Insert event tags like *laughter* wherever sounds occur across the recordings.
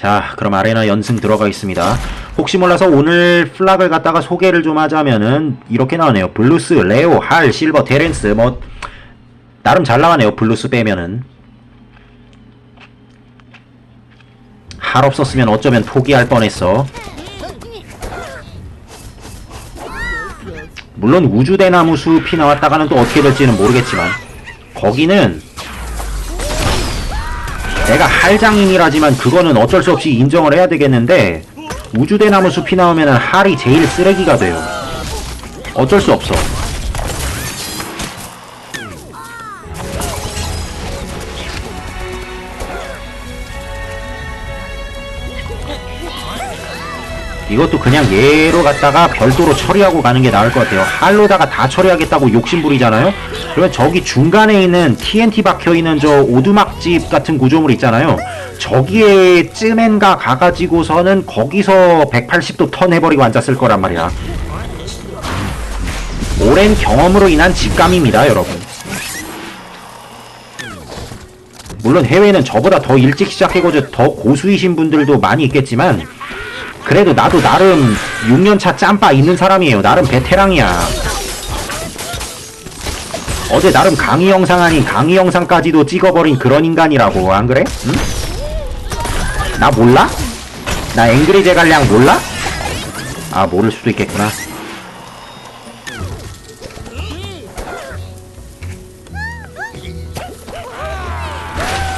자, 그럼 아레나 연승 들어가겠습니다. 혹시 몰라서 오늘 플락을 갖다가 소개를 좀 하자면은 이렇게 나오네요. 블루스, 레오, 할, 실버, 테렌스 뭐 나름 잘 나가네요. 블루스 빼면은 할 없었으면 어쩌면 포기할 뻔했어. 물론 우주대나무 숲이 나왔다가는 또 어떻게 될지는 모르겠지만 거기는 내가 할장인이라지만 그거는 어쩔 수 없이 인정을 해야 되겠는데 우주대나무 숲이 나오면은 할이 제일 쓰레기가 돼요. 어쩔 수 없어. 이것도 그냥 얘로 갖다가 별도로 처리하고 가는 게 나을 것 같아요. 할로다가 다 처리하겠다고 욕심부리잖아요. 그러면 저기 중간에 있는 TNT 박혀 있는 저 오두막집 같은 구조물 있잖아요. 저기에 쯤엔가 가가지고서는 거기서 180도 턴 해버리고 앉았을 거란 말이야. 오랜 경험으로 인한 직감입니다, 여러분. 물론 해외는 저보다 더 일찍 시작해가지고 더 고수이신 분들도 많이 있겠지만 그래도 나도 나름 6년차 짬바 있는 사람이에요. 나름 베테랑이야. 어제 나름 강의 영상 아닌 강의 영상까지도 찍어버린 그런 인간이라고 안 그래? 응? 나 몰라? 나 앵그리 제갈량 몰라? 아 모를 수도 있겠구나.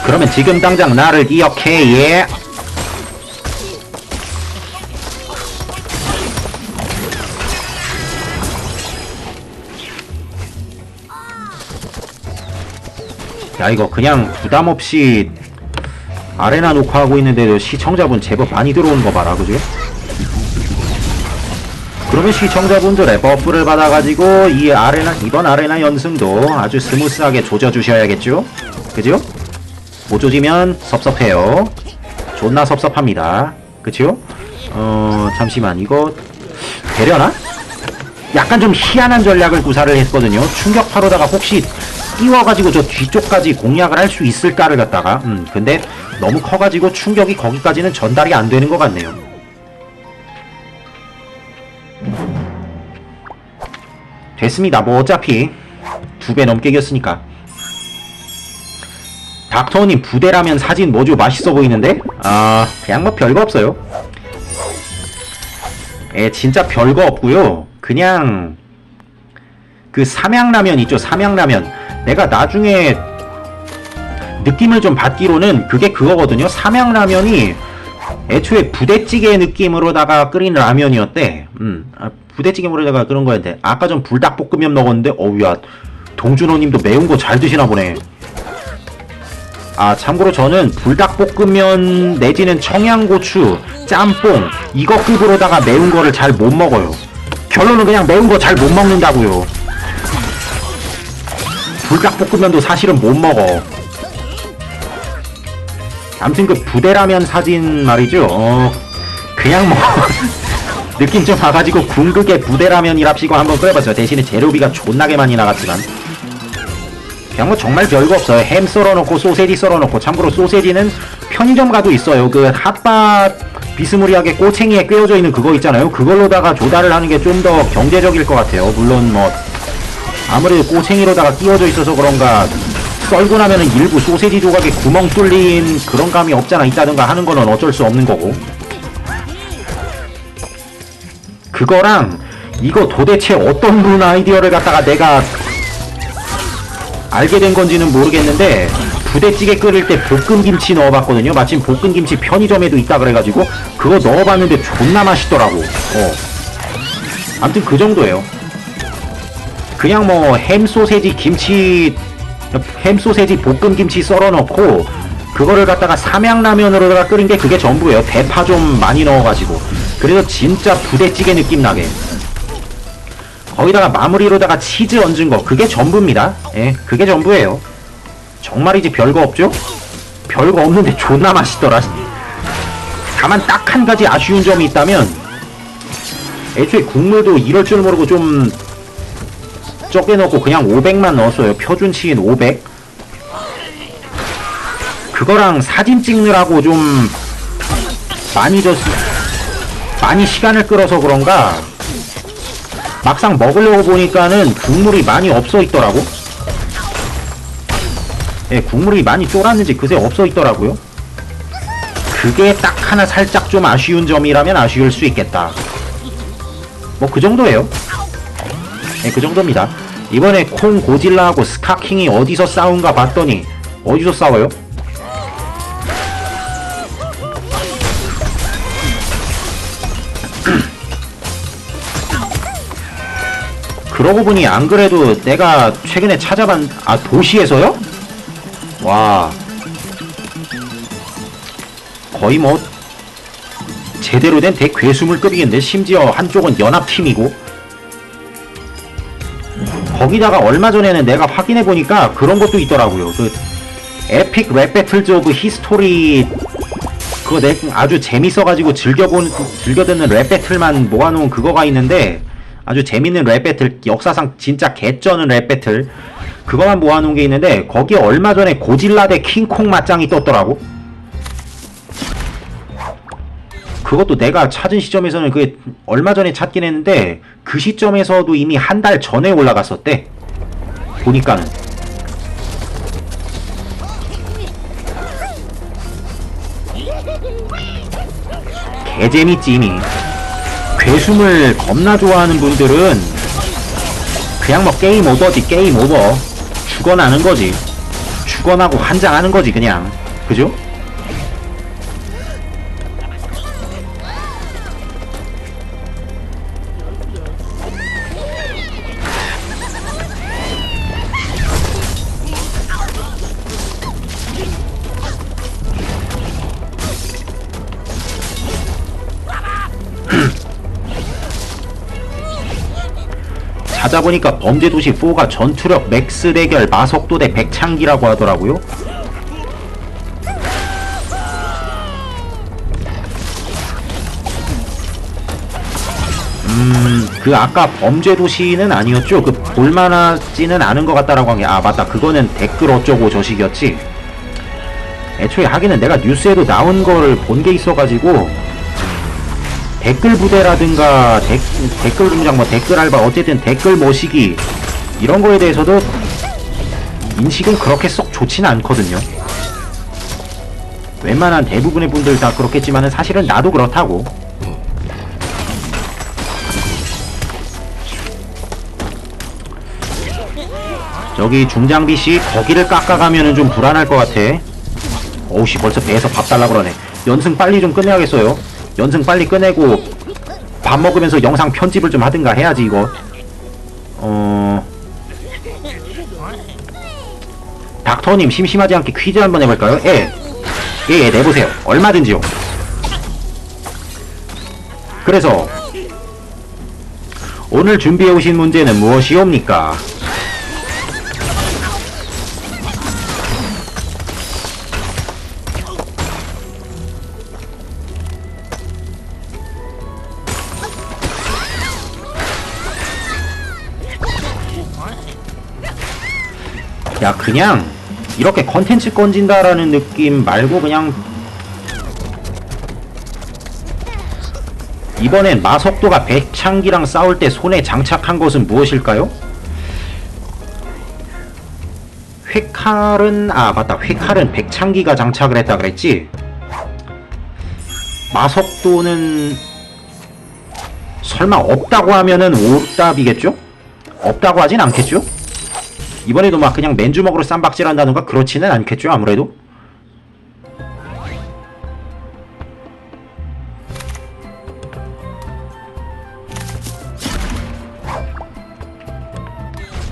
그러면 지금 당장 나를 기억해 예. 야 이거 그냥 부담 없이 아레나 녹화 하고 있는데도 시청자분 제법 많이 들어오는 거 봐라 그지? 그러면 시청자분들의 버프를 받아가지고 이 아레나 이번 아레나 연승도 아주 스무스하게 조져주셔야겠죠? 그죠? 못 조지면 섭섭해요. 존나 섭섭합니다. 그쵸? 어 잠시만 이거 되려나? 약간 좀 희한한 전략을 구사를 했거든요. 충격파로다가 혹시 띄워가지고 저 뒤쪽까지 공략을 할 수 있을까를 갖다가 음 근데 너무 커가지고 충격이 거기까지는 전달이 안 되는 것 같네요. 됐습니다. 뭐 어차피 두 배 넘게 이겼으니까. 닥터님 부대라면 사진 뭐죠? 맛있어 보이는데? 아 그냥 뭐 별거 없어요. 예, 진짜 별거 없고요. 그냥 그 삼양라면 있죠? 삼양라면. 내가 나중에 느낌을 좀 받기로는 그게 그거거든요. 삼양라면이 애초에 부대찌개 느낌으로다가 끓인 라면이었대. 음, 아, 부대찌개물에다가 그런 거였는데 아까 전 불닭볶음면 먹었는데 어우야 동준호님도 매운 거 잘 드시나 보네. 아 참고로 저는 불닭볶음면 내지는 청양고추, 짬뽕 이거 급으로다가 매운 거를 잘 못 먹어요. 결론은 그냥 매운 거 잘 못 먹는다고요. 불닭볶음면도 사실은 못 먹어. 아무튼 그 부대라면 사진 말이죠. 어, 그냥 뭐 *laughs* 느낌 좀 봐가지고 궁극의 부대라면이랍시고 한번 끓여봤어요. 대신에 재료비가 존나게 많이 나갔지만 그냥 뭐 정말 별거 없어요. 햄 썰어놓고 소세지 썰어놓고 참고로 소세지는 편의점 가도 있어요. 그 핫바 비스무리하게 꼬챙이에 꿰어져 있는 그거 있잖아요. 그걸로다가 조달을 하는 게 좀 더 경제적일 것 같아요. 물론 뭐 아무래도 꼬챙이로다가 끼워져 있어서 그런가 썰고 나면은 일부 소세지 조각에 구멍 뚫린 그런 감이 없잖아 있다든가 하는 거는 어쩔 수 없는 거고. 그거랑 이거 도대체 어떤 룬 아이디어를 갖다가 내가 알게 된 건지는 모르겠는데 부대찌개 끓일 때 볶음김치 넣어봤거든요. 마침 볶음김치 편의점에도 있다 그래가지고 그거 넣어봤는데 존나 맛있더라고. 어. 아무튼 그 정도예요 그냥 뭐 햄 소세지 김치 햄 소세지 볶음 김치 썰어 넣고 그거를 갖다가 삼양라면으로다가 끓인 게 그게 전부예요. 대파 좀 많이 넣어가지고 그래서 진짜 부대찌개 느낌 나게 거기다가 마무리로다가 치즈 얹은 거 그게 전부입니다. 예, 그게 전부예요. 정말이지 별거 없죠? 별거 없는데 존나 맛있더라. 다만 딱 한 가지 아쉬운 점이 있다면 애초에 국물도 이럴 줄 모르고 좀 적게 넣고 그냥 500만 넣었어요. 표준치인 500. 그거랑 사진 찍느라고 좀 많이 줬 많이 시간을 끌어서 그런가 막상 먹으려고 보니까는 국물이 많이 없어 있더라고. 예, 국물이 많이 쫄았는지 그새 없어 있더라고요. 그게 딱 하나 살짝 좀 아쉬운 점이라면 아쉬울 수 있겠다. 뭐 그 정도예요. 네, 그 정도입니다. 이번에 콩 고질라하고 스카킹이 어디서 싸운가 봤더니 어디서 싸워요? *clears throat* 그러고 보니 안 그래도 내가 최근에 찾아봤 아 도시에서요? 와 거의 뭐 제대로 된 대괴수물급이겠는데 심지어 한쪽은 연합팀이고 거기다가 얼마 전에는 내가 확인해 보니까 그런 것도 있더라고요. 그 에픽 랩 배틀즈 오브 히스토리 그거 내 아주 재밌어가지고 즐겨본 즐겨 듣는 랩 배틀만 모아놓은 그거가 있는데 아주 재밌는 랩 배틀 역사상 진짜 개쩌는 랩 배틀 그거만 모아놓은 게 있는데 거기에 얼마 전에 고질라 대 킹콩 맞짱이 떴더라고. 그것도 내가 찾은 시점에서는 그게 얼마 전에 찾긴 했는데 그 시점에서도 이미 한 달 전에 올라갔었대. 보니까는. 개재밌지 이미. 괴숨을 겁나 좋아하는 분들은 그냥 뭐 게임 오버지 게임 오버. 죽어나는 거지. 죽어나고 한장하는 거지 그냥. 그죠? 찾아보니까 범죄도시 4가 전투력 맥스 대결 마석도 대 백창기라고 하더라고요. 음, 그 아까 범죄도시는 아니었죠? 그 볼만하지는 않은 것 같다라고 한 게, 아, 맞다. 그거는 댓글 어쩌고 저식이었지. 애초에 하기는 내가 뉴스에도 나온 거를 본 게 있어가지고, 댓글 부대라든가 댓, 댓글 공장 뭐 댓글 알바 어쨌든 댓글 모시기 이런 거에 대해서도 인식은 그렇게 썩 좋지는 않거든요. 웬만한 대부분의 분들 다 그렇겠지만은 사실은 나도 그렇다고. 저기 중장비 씨 거기를 깎아가면은 좀 불안할 것 같아. 어우씨 벌써 배에서 밥 달라 그러네. 연승 빨리 좀 끝내야겠어요. 연승 빨리 끝내고 밥 먹으면서 영상 편집을 좀 하든가 해야지 이거 어... 닥터님 심심하지 않게 퀴즈 한번 해볼까요? 예. 예, 예, 내보세요. 얼마든지요. 그래서 오늘 준비해 오신 문제는 무엇이옵니까? 야 그냥 이렇게 컨텐츠 건진다라는 느낌 말고 그냥 이번엔 마석도가 백창기랑 싸울 때 손에 장착한 것은 무엇일까요? 획칼은 아 맞다 획칼은 백창기가 장착을 했다 그랬지 마석도는 설마 없다고 하면은 오답이겠죠? 없다고 하진 않겠죠? 이번에도 막 그냥 맨주먹으로 쌈박질 한다던가 그렇지는 않겠죠 아무래도?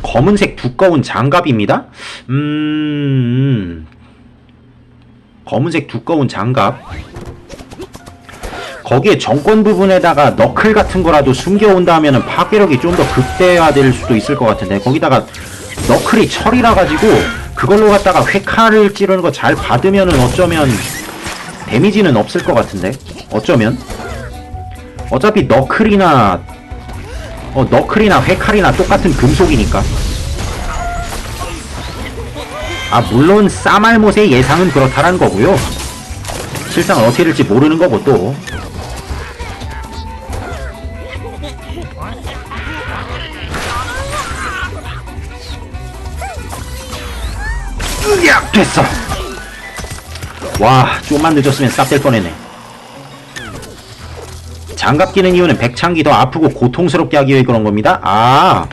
검은색 두꺼운 장갑입니다. 음 검은색 두꺼운 장갑. 거기에 정권 부분에다가 너클 같은 거라도 숨겨온다 하면은 파괴력이 좀 더 극대화될 수도 있을 것 같은데 거기다가 너클이 철이라 가지고 그걸로 갖다가 회칼을 찌르는 거 잘 받으면은 어쩌면 데미지는 없을 것 같은데? 어쩌면? 어차피 너클이나 어 너클이나 회칼이나 똑같은 금속이니까. 아 물론 싸말못의 예상은 그렇다는 거고요. 실상 어떻게 될지 모르는 거고 또 으악 됐어. 와 좀만 늦었으면 싹 될 뻔했네. 장갑 끼는 이유는 백창기 더 아프고 고통스럽게 하기 위해 그런 겁니다? 아.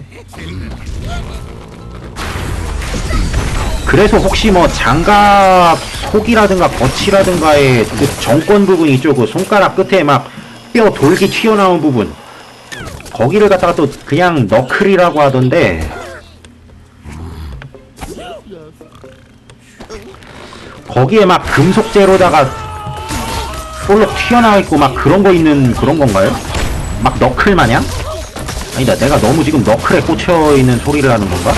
그래서 혹시 뭐 장갑 속이라든가 거치라든가의 그 정권 부분 있죠 그 손가락 끝에 막 뼈 돌기 튀어나온 부분. 거기를 갖다가 또 그냥 너클이라고 하던데 거기에 막 금속재로다가 볼록 튀어나와 있고 막 그런 거 있는 그런 건가요? 막 너클 마냥? 아니다 내가 너무 지금 너클에 꽂혀 있는 소리를 하는 건가?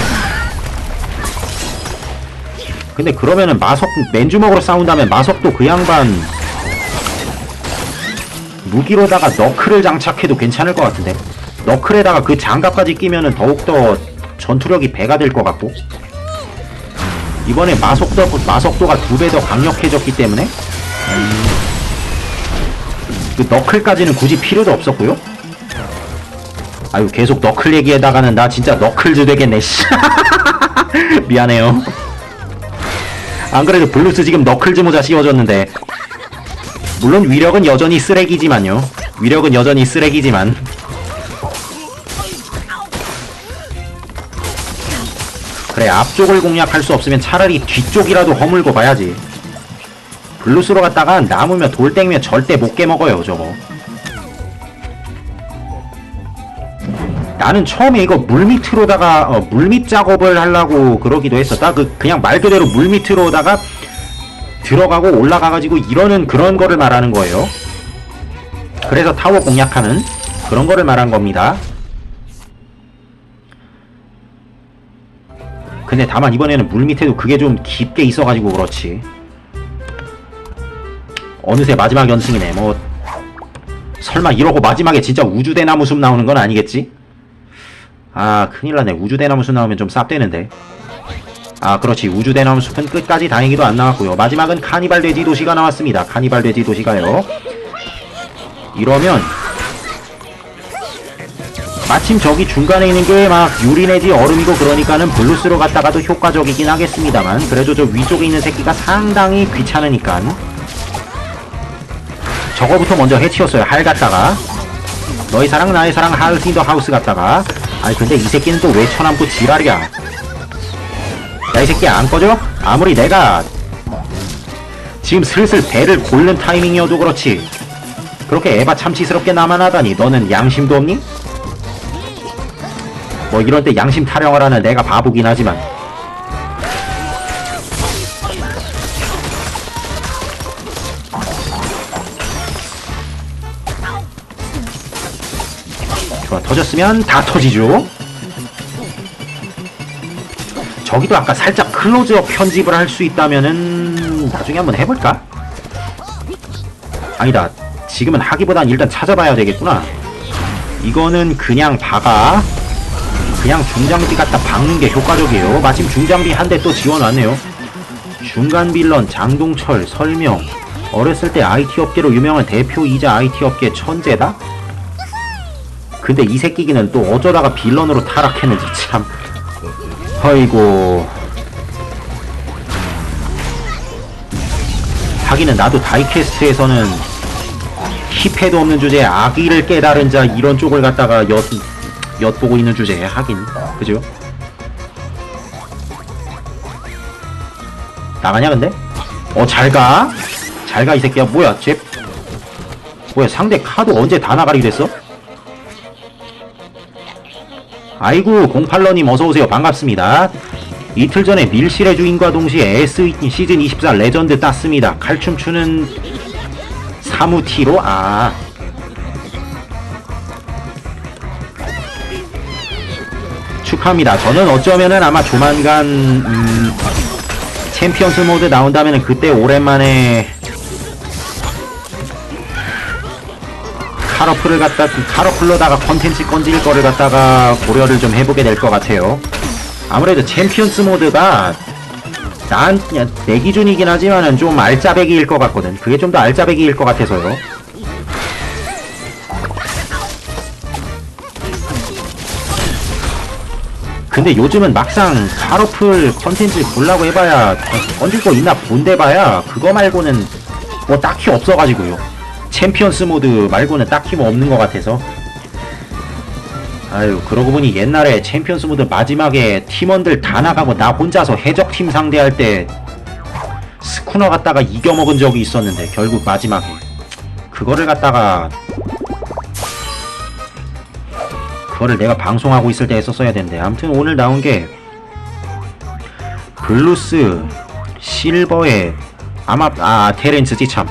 근데 그러면은 마석 맨주먹으로 싸운다면 마석도 그 양반 무기로다가 너클을 장착해도 괜찮을 것 같은데 너클에다가 그 장갑까지 끼면은 더욱더 전투력이 배가 될 것 같고 이번에 마속도 마속도가 두 배 더 강력해졌기 때문에 음, 그 너클까지는 굳이 필요도 없었고요. 아유 계속 너클 얘기에다가는 나 진짜 너클즈 되겠네. 씨. *laughs* 미안해요. 안 그래도 블루스 지금 너클즈 모자 씌워줬는데 물론 위력은 여전히 쓰레기지만요. 위력은 여전히 쓰레기지만 앞쪽을 공략할 수 없으면 차라리 뒤쪽이라도 허물고 봐야지. 블루스로 갔다가 나무며 돌땡이며 절대 못 깨먹어요 저거. 나는 처음에 이거 물밑으로다가 어, 물밑 작업을 하려고 그러기도 했었다. 그 그냥 말 그대로 물밑으로다가 들어가고 올라가가지고 이러는 그런 거를 말하는 거예요. 그래서 타워 공략하는 그런 거를 말한 겁니다 근데 다만 이번에는 물 밑에도 그게 좀 깊게 있어가지고 그렇지. 어느새 마지막 연승이네. 뭐 설마 이러고 마지막에 진짜 우주대나무 숲 나오는 건 아니겠지? 아 큰일나네. 우주대나무 숲 나오면 좀 쌉되는데. 아 그렇지. 우주대나무 숲은 끝까지 다행히도 안 나왔고요. 마지막은 카니발 돼지 도시가 나왔습니다. 카니발 돼지 도시가요. 이러면 마침 저기 중간에 있는 게 막 유리 내지 얼음이고 그러니까는 블루스로 갔다가도 효과적이긴 하겠습니다만 그래도 저 위쪽에 있는 새끼가 상당히 귀찮으니까. 저거부터 먼저 해치웠어요 할 갔다가. 너의 사랑 나의 사랑 하우스 인더 하우스 갔다가. 아니 근데 이 새끼는 또 왜 쳐남고 지랄이야. 야 이 새끼 안 꺼져? 아무리 내가 지금 슬슬 배를 고르는 타이밍이어도 그렇지. 그렇게 에바 참치스럽게 나만 하다니 너는 양심도 없니? 뭐 이런 때 양심 타령을 하는 내가 바보긴 하지만. 좋아 터졌으면 다 터지죠. 저기도 아까 살짝 클로즈업 편집을 할 수 있다면은 나중에 한번 해볼까? 아니다 지금은 하기보단 일단 찾아봐야 되겠구나. 이거는 그냥 박아 그냥 중장비 갖다 박는 게 효과적이에요. 마침 중장비 한 대 또 지원왔네요. 중간 빌런 장동철 설명 어렸을 때 IT 업계로 유명한 대표이자 IT 업계 천재다? 근데 이 새끼기는 또 어쩌다가 빌런으로 타락했는지 참 어이고 하기는 나도 다이캐스트에서는 힙해도 없는 주제에 악의를 깨달은 자 이런 쪽을 갖다가 엿 엿보고 있는 주제에 하긴 그죠? 나가냐 근데? 어 잘가? 잘가 이 새끼야 뭐야 쟤 뭐야 상대 카드 언제 다 나가리 됐어? 아이고 08러님 어서오세요 반갑습니다 이틀 전에 밀실의 주인과 동시에 S 시즌 24 레전드 땄습니다 칼춤 추는 사무티로 아 축하합니다. 저는 어쩌면은 아마 조만간 음, 챔피언스 모드 나온다면은 그때 오랜만에 카러플을 갖다 카러플로다가 컨텐츠 건질 거를 갖다가 고려를 좀 해보게 될 것 같아요. 아무래도 챔피언스 모드가 난 그냥 내 기준이긴 하지만은 좀 알짜배기일 것 같거든. 그게 좀 더 알짜배기일 것 같아서요. 근데 요즘은 막상 하루풀 컨텐츠 보려고 해봐야 얹을 거 있나 본데 봐야 그거 말고는 뭐 딱히 없어가지고요. 챔피언스 모드 말고는 딱히 뭐 없는 것 같아서. 아유 그러고 보니 옛날에 챔피언스 모드 마지막에 팀원들 다 나가고 나 혼자서 해적팀 상대할 때 스쿠너 갖다가 이겨먹은 적이 있었는데 결국 마지막에 그거를 갖다가 그거를 내가 방송하고 있을 때 했었어야 되는데. 아무튼 오늘 나온 게 블루스 실버의 아마 아 테렌스지 참.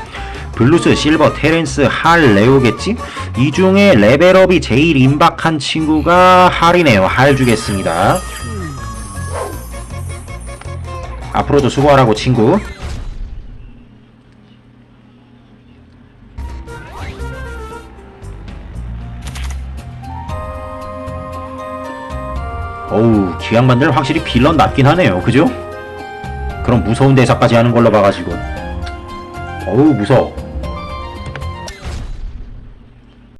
블루스 실버 테렌스 할 레오겠지? 이 중에 레벨업이 제일 임박한 친구가 할이네요. 할 주겠습니다. 앞으로도 수고하라고 친구 어우 기왕만들 확실히 빌런 맞긴 하네요. 그죠? 그럼 무서운 대사까지 하는 걸로 봐가지고. 어우 무서워